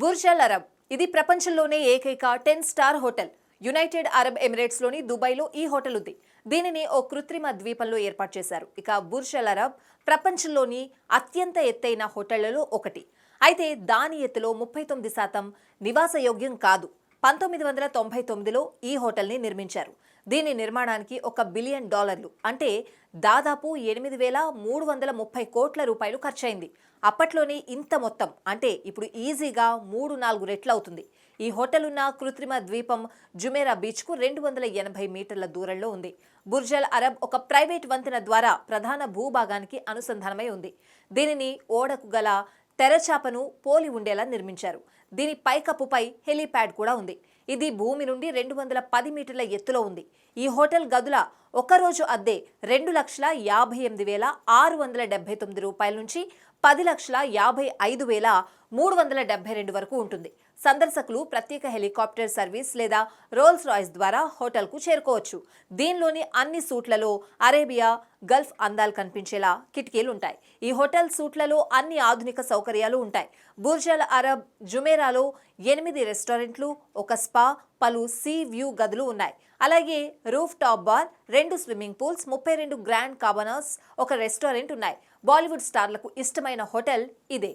Burj Arab ఇది ప్రపంచంలోనే ఏకైక ten star hotel. United Arab ఎమిరేట్స్లోని దుబాయ్లో ఈ హోటల్ ఉంది. దీనిని ఓ కృత్రిమ ద్వీపంలో ఏర్పాటు చేశారు. ఇక బుర్జ్ అరబ్ ప్రపంచంలోని అత్యంత ఎత్తైన హోటళ్ళలో ఒకటి. అయితే దాని ఎత్తులో ముప్పై తొమ్మిది శాతం నివాసయోగ్యం కాదు. పంతొమ్మిది వందల తొంభై తొమ్మిదిలో ఈ హోటల్ని నిర్మించారు. దీని నిర్మాణానికి ఒక బిలియన్ డాలర్లు అంటే దాదాపు ఎనిమిది వేల మూడు వందల ముప్పై కోట్ల రూపాయలు ఖర్చయింది. అప్పట్లోనే ఇంత మొత్తం అంటే ఇప్పుడు ఈజీగా మూడు నాలుగు రెట్లు అవుతుంది. ఈ హోటల్ ఉన్న కృత్రిమ ద్వీపం జుమేరా బీచ్కు రెండు వందల ఎనభై మీటర్ల దూరంలో ఉంది. బుర్జల్ అరబ్ ఒక ప్రైవేట్ వంతెన ద్వారా ప్రధాన భూభాగానికి అనుసంధానమై ఉంది. దీనిని ఓడకు గల తెరచాపను పోలి ఉండేలా నిర్మించారు. దీని పైకప్పుపై హెలీప్యాడ్ కూడా ఉంది. ఇది భూమి నుండి రెండు వందల పది మీటర్ల ఎత్తులో ఉంది. ఈ హోటల్ గదుల ఒకరోజు అద్దె రెండు లక్షల యాభై ఎనిమిది వేల ఆరు వందల డెబ్బై తొమ్మిది రూపాయల నుంచి పది లక్షల యాభై ఐదు వేల మూడు వందల డెబ్బై రెండు వరకు ఉంటుంది. సందర్శకులు ప్రత్యేక హెలికాప్టర్ సర్వీస్ లేదా రోల్స్ రాయ్స్ ద్వారా హోటల్కు చేరుకోవచ్చు. దీనిలోని అన్ని సూట్లలో అరేబియా గల్ఫ్ అందాలు కనిపించేలా కిటికీలు ఉంటాయి. ఈ హోటల్ సూట్లలో అన్ని ఆధునిక సౌకర్యాలు ఉంటాయి. బుర్జల్ అరబ్ జుమేరాలో ఎనిమిది రెస్టారెంట్లు ఒక స్పా పలు సీ వ్యూ గదులు ఉన్నాయి. అలాగే రూఫ్ టాప్ బార్ రెండు స్విమ్మింగ్ పూల్స్ ముప్పై రెండు గ్రాండ్ కాబనర్స్ ఒక రెస్టారెంట్ ఉన్నాయి. బాలీవుడ్ స్టార్లకు ఇష్టమైన హోటల్ ఇదే.